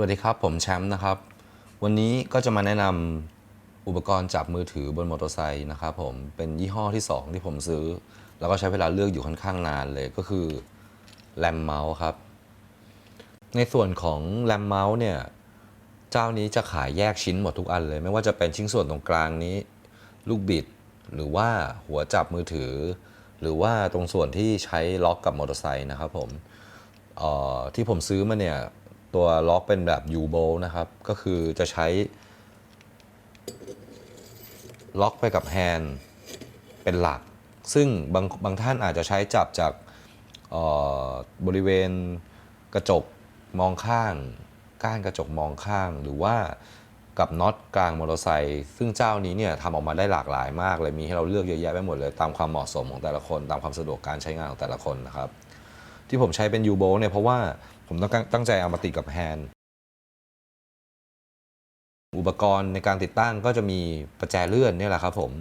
สวัสดีครับ ผมแชมป์นะครับ วันนี้ก็จะมาแนะนำอุปกรณ์จับมือถือบนมอเตอร์ไซค์นะครับผมเป็นยี่ห้อที่ 2 ที่ผมซื้อ แล้วก็ใช้เวลาเลือกอยู่ค่อนข้างนานเลยก็คือแรมเมาส์ครับ ในส่วนของแรมเมาส์เนี่ยเจ้านี้จะขายแยกชิ้นหมดทุกอันเลย ไม่ว่าจะเป็นชิ้นส่วนตรงกลางนี้ ลูกบิด หรือว่าหัวจับมือถือ หรือว่าตรงส่วนที่ใช้ล็อกกับมอเตอร์ไซค์นะครับผมที่ผมซื้อมาเนี่ย ตัวล็อกเป็นแบบ U b o l นะครับ ก็คือจะใช้ ล็อกไปกับแฮนด์เป็นหลัก ซึ่งบางบางท่านอาจจะใช้จับจากบริเวณกระจกมองข้าง ก้านกระจกมองข้าง หรือว่ากับน็อตกลางมอเตอร์ไซค์ซึ่งเจ้านี้เนี่ยทำออกมาได้หลากหลายมากเลยมีให้เราเลือกเยอะแยะไปหมดเลยตามความเหมาะสมของแต่ละคน ตามความสะดวกการใช้งานของแต่ละคนนะครับ ที่ผมใช้เป็น U b o เนี่ยเพราะว่า ผมต้องตั้งใจเอามาติดกับแฮนด์อุปกรณ์ในการติดตั้งก็จะมีประแจเลื่อนนี่แหละครับผม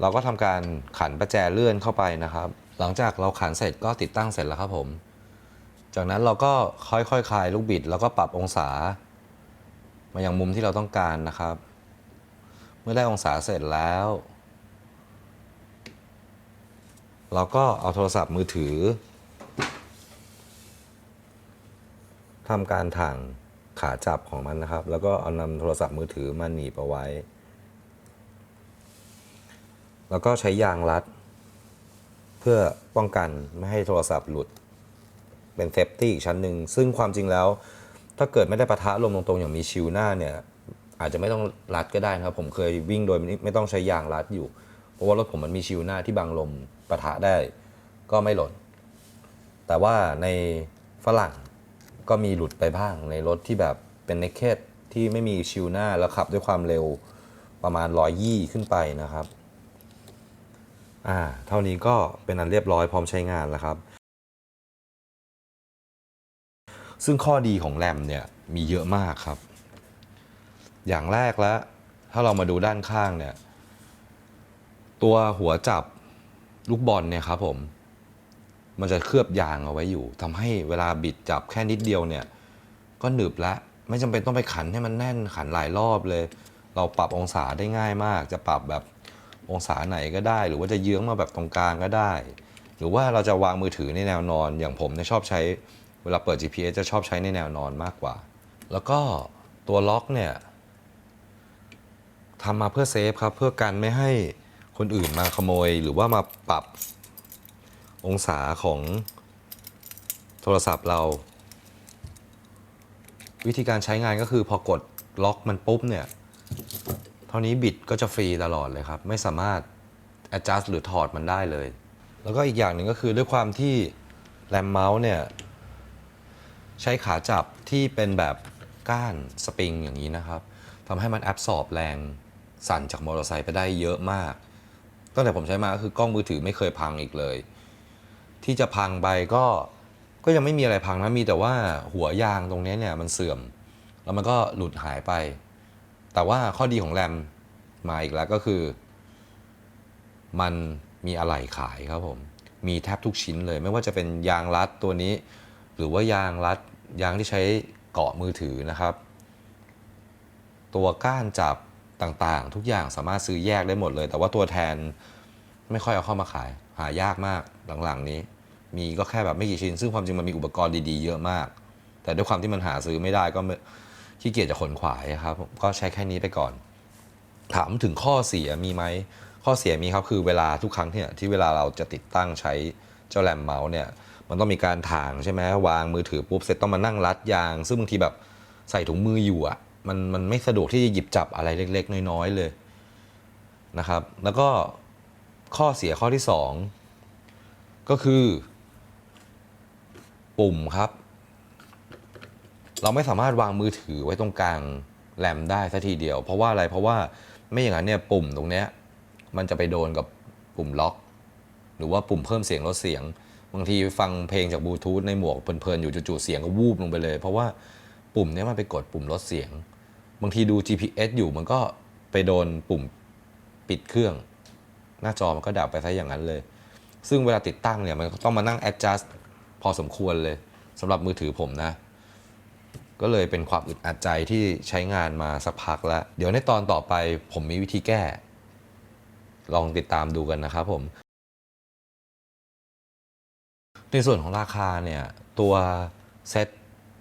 เราก็ทำการขันประแจเลื่อนเข้าไปนะครับ หลังจากเราขันเสร็จก็ติดตั้งเสร็จแล้วครับผม จากนั้นเราก็ค่อยๆคคลายลูกบิด แล้วก็ปรับองศา มาอย่างมุมที่เราต้องการนะครับ เมื่อได้องศาเสร็จแล้ว เราก็เอาโทรศัพท์มือถือ ทำการถ่างขาจับของมันนะครับ แล้วก็เอานำโทรศัพท์มือถือมาหนีบเอาไว้ แล้วก็ใช้ยางรัด เพื่อป้องกันไม่ให้โทรศัพท์หลุด เป็นเซฟตี้อีกชั้นหนึ่ง ซึ่งความจริงแล้ว ถ้าเกิดไม่ได้ปะทะลมตรงๆ อย่างมีชิวหน้าเนี่ยอาจจะไม่ต้องรัดก็ได้นะครับ ผมเคยวิ่งโดยไม่ต้องใช้ยางรัดอยู่ เพราะว่ารถผมมันมีชิวหน้าที่บังลมปะทะได้ก็ไม่หล่นแต่ว่าในฝรั่ง ก็มีหลุดไปบ้างในรถที่แบบเป็นเนคเคดที่ไม่มีชิวหน้าแล้วขับด้วยความเร็วประมาณร้อยยี่ขึ้นไปนะครับ อ่า เท่านี้ก็เป็นอันเรียบร้อยพร้อมใช้งานแล้วครับ ซึ่งข้อดีของแรมเนี่ยมีเยอะมากครับ อย่างแรกแล้ว ถ้าเรามาดูด้านข้างเนี่ย ตัวหัวจับลูกบอลเนี่ยครับผม มันจะเคลือบยางเอาไว้อยู่ทำให้เวลาบิดจับแค่นิดเดียวเนี่ย ก็หนึบละไม่จำเป็นต้องไปขันให้มันแน่นขันหลายรอบเลย เราปรับองศาได้ง่ายมาก จะปรับแบบองศาไหนก็ได้ หรือว่าจะเยื้องมาแบบตรงกลางก็ได้ หรือว่าเราจะวางมือถือในแนวนอน อย่างผมเนี่ยชอบใช้เวลาเปิด GPS จะชอบใช้ในแนวนอนมากกว่า แล้วก็ตัวล็อกเนี่ยทำมาเพื่อเซฟครับ เพื่อกันไม่ให้คนอื่นมาขโมย หรือว่ามาปรับ องศาของโทรศัพท์เรา วิธีการใช้งานก็คือพอกดล็อกมันปุ๊บเนี่ย เท่านี้บิดก็จะฟรีตลอดเลยครับ ไม่สามารถ adjust หรือถอดมันได้เลย แล้วก็อีกอย่างหนึ่งก็คือด้วยความที่แรมเมาส์เนี่ย ใช้ขาจับที่เป็นแบบก้านสปริงอย่างนี้นะครับทำให้มันแอบสอบแรงสั่นจากมอเตอร์ไซค์ไปได้เยอะมากตั้งแต่ผมใช้มาก็คือกล้องมือถือไม่เคยพังอีกเลย ที่จะพังไปก็ก็ยังไม่มีอะไรพังนะมีแต่ว่าหัวยางตรงนี้เนี่ยมันเสื่อม แล้วมันก็หลุดหายไป แต่ว่าข้อดีของแรมมาอีกแล้วก็คือ มันมีอะไหล่ขายครับผม มีแทบทุกชิ้นเลย ไม่ว่าจะเป็นยางรัดตัวนี้ หรือว่ายางรัดยางที่ใช้เกาะมือถือนะครับ ตัวก้านจับต่างๆ ทุกอย่างสามารถซื้อแยกได้หมดเลย แต่ว่าตัวแทน ไม่ค่อยเอาเข้ามาขาย หายากมากหลังๆนี้ มีก็แค่แบบไม่กี่ชิ้น ซึ่งความจริงมันมีอุปกรณ์ดีๆเยอะมาก แต่ด้วยความที่มันหาซื้อไม่ได้ก็ไม่ขี้เกียจจะขนขวายครับ ก็ใช้แค่นี้ไปก่อน ถามถึงข้อเสียมีไหมข้อเสียมีครับคือเวลาทุกครั้งเนี่ยที่เวลาเราจะติดตั้งใช้เจ้าแรมเมาส์เนี่ยมันต้องมีการถางใช่ไหมวางมือถือปุ๊บเสร็จต้องมานั่งรัดยาง ซึ่งบางทีแบบใส่ถุงมืออยู่อะมันมันไม่สะดวกที่จะหยิบจับอะไรเล็ก ๆ น้อยๆเลยนะครับ แล้วก็ ข้อเสียข้อที่สองก็คือ ปุ่มครับ เราไม่สามารถวางมือถือไว้ตรงกลางแรมได้สัทีเดียว เพราะว่าอะไรเพราะว่าไม่อย่างนั้นเนี่ยปุ่มตรงเนี้ยมันจะไปโดนกับปุ่มล็อก หรือว่าปุ่มเพิ่มเสียงลดเสียง บางทีฟังเพลงจากบลูทูธในหมวกเพลินๆอยู่จู่ๆเสียงก็วูบลงไปเลย เพราะว่าปุ่มเนี้ยมันไปกดปุ่มลดเสียง บางทีดู GPS อยู่มันก็ไปโดนปุ่มปิดเครื่อง หน้าจอมันก็ดับไปซะอย่างนั้นเลย ซึ่งเวลาติดตั้งเนี่ยมันต้องมานั่ง adjust พอสมควรเลยสำหรับมือถือผมนะ ก็เลยเป็นความอึดอัดใจที่ใช้งานมาสักพักแล้ว เดี๋ยวในตอนต่อไปผมมีวิธีแก้ ลองติดตามดูกันนะครับผม ในส่วนของราคาเนี่ยตัวเซต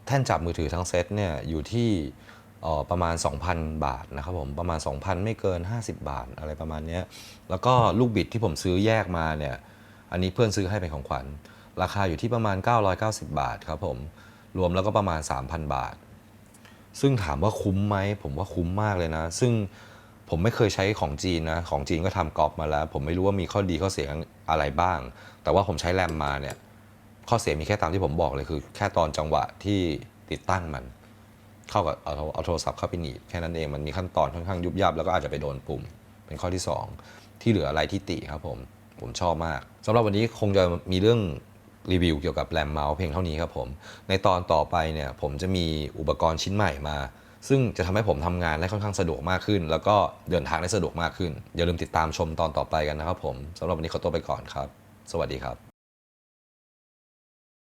แท่นจับมือถือทั้งเซตเนี่ยอยู่ที่ ประมาณ 2,000 บาทนะครับผมประมาณ 2,000 ไม่เกิน 50 บาทอะไรประมาณนี้แล้วก็ลูกบิดที่ผมซื้อแยกมาเนี่ยอันนี้เพื่อนซื้อให้เป็นของขวัญ ราคาอยู่ที่ประมาณ 990 บาทครับผมรวมแล้วก็ประมาณ 3,000 บาท ซึ่งถามว่าคุ้มไหมผมว่าคุ้มมากเลยนะ ซึ่งผมไม่เคยใช้ของจีนนะของจีนก็ทำกรอบมาแล้ว ผมไม่รู้ว่ามีข้อดีข้อเสียอะไรบ้าง แต่ว่าผมใช้แรมมาเนี่ยข้อเสียมีแค่ตามที่ผมบอกเลยคือ แค่ตอนจังหวะที่ติดตั้งมัน เข้ากับเอาเอาโทรศัพท์เข้าไปหนีบแค่นั้นเองมันมีขั้นตอนค่อนข้างยุบยับแล้วก็อาจจะไปโดนปุ่ม เป็นข้อที่ 2 ที่เหลืออะไรที่ติครับผมผมชอบมากสำหรับวันนี้คงจะมีเรื่องรีวิวเกี่ยวกับแรมเมาส์เพียงเท่านี้ครับผม ในตอนต่อไปเนี่ยผมจะมีอุปกรณ์ชิ้นใหม่มา ซึ่งจะทำให้ผมทำงานได้ค่อนข้างสะดวกมากขึ้น แล้วก็เดินทางได้สะดวกมากขึ้น อย่าลืมติดตามชมตอนต่อไปกันนะครับผมสำหรับวันนี้ขอตัวไปก่อนครับ สวัสดีครับ